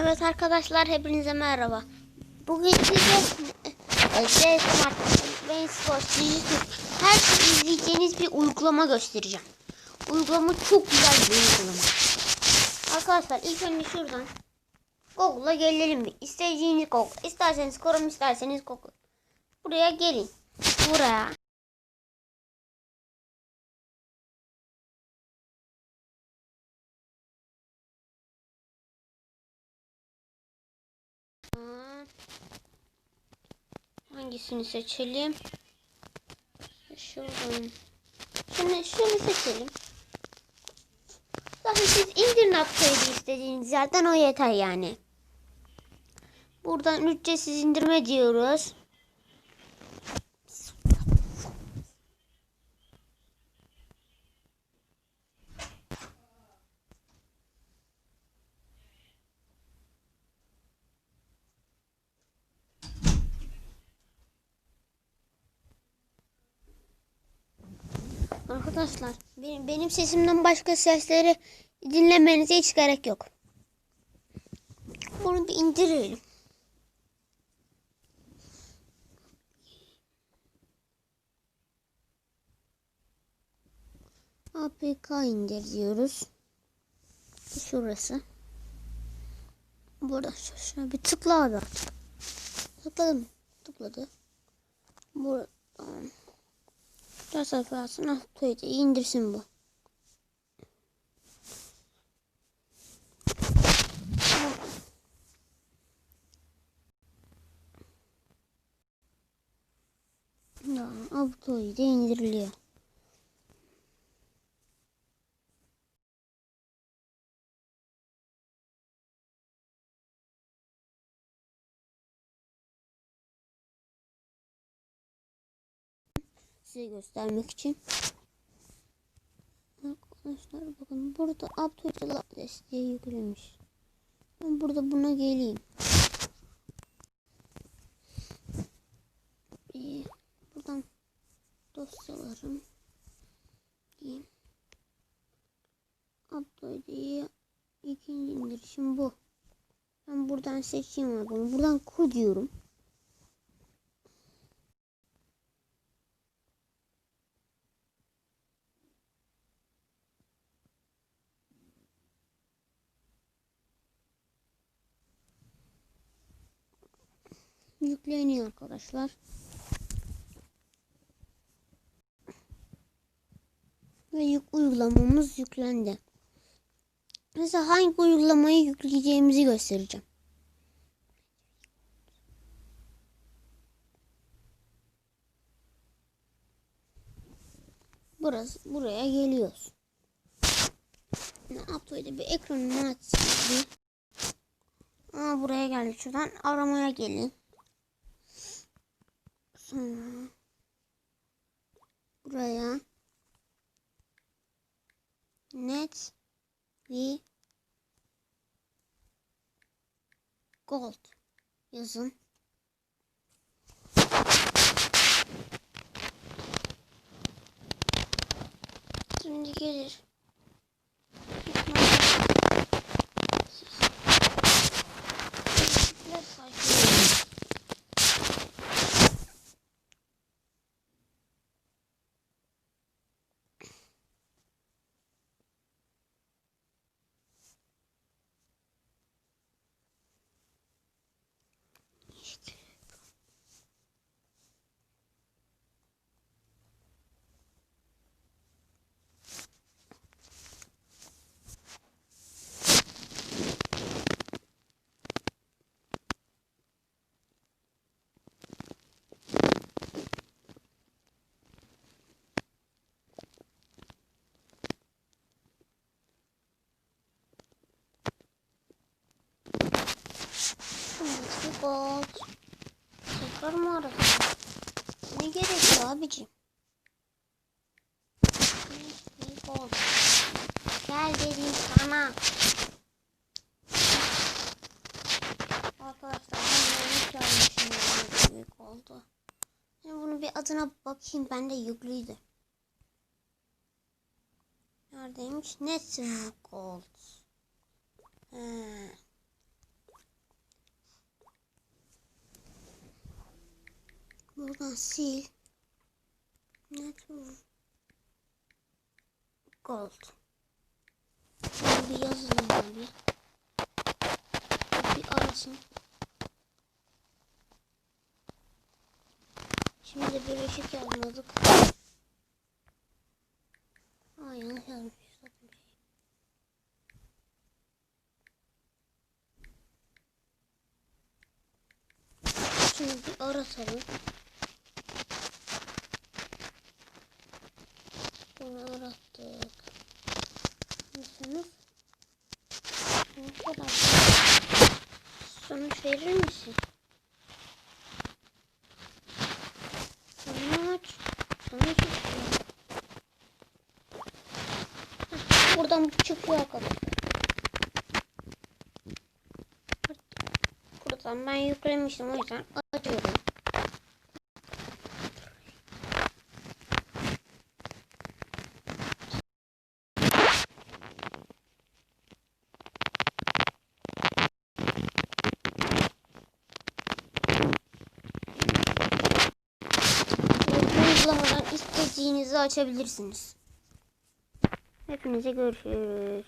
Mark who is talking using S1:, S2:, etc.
S1: Evet arkadaşlar hepinize merhaba. Bugün size e, C Smart, Brain Sports, her şeyi izleyeceğiniz bir uygulama göstereceğim. Uygulama çok güzel bir uygulama. Arkadaşlar ilk önce şuradan Google'a gelelim bir. İstediğiniz Google. İsterseniz Chrome isterseniz Google. Buraya gelin. Buraya. Hangisini seçelim? Şuradan. Şunu, şunu seçelim. Zaten siz indir noktayı istediğiniz yerden o yeter yani. Buradan ücretsiz indirme diyoruz. Arkadaşlar benim, benim sesimden başka sesleri dinlemenize hiç gerek yok. Bunu bir indirelim. APK indir diyoruz. Şurası. Burada şuna bir tıkla abi artık. Tıkladım. Tıkladı. Buradan. Ders sayfasına Twitter indirsin bu. Ya, Abtoy'da indiriliyor. Size göstermek için. Arkadaşlar bakın burada Abdullah desteği yüklemiş. Ben burada buna geleyim. Bir buradan dosyalarım diyeyim. Abdullah'ı ikinci indirişim bu. Ben buradan seçeyim bunu. Buradan kur diyorum. Yükleniyor arkadaşlar. Ve yük uygulamamız yüklendi. Mesela hangi uygulamayı yükleyeceğimizi göstereceğim. Burası buraya geliyoruz. Ne yaptıydı bir ekranını açayım. Aa buraya geldik. Şuradan aramaya gelin. Sonra buraya net ve gold yazın. Şimdi gelir. Gold. Tekrar mı aradım? Ne gerekiyor abicim? Şimdi gold. Gel dedim sana. Arkadaşlar ben yanlış oldu. Şimdi bunu bir adına bakayım. Ben de yüklüydü. Neredeymiş? Net gold. He. Sil. Net gold. Şunu bir yazayım ben bir. Arasın. Şimdi de bir ışık yazmadık. Aa yanlış yazmış. Şimdi bir aratalım. Bunu arattık. Sonuç. Sonuç arattık. Sonuç verir misin? Sonuç. Sonuç. Heh, Buradan çıkıyor arkadaşlar. Buradan ben yüklemiştim o yüzden açıyorum. Bu istediğinizi açabilirsiniz. Hepinize görüşürüz.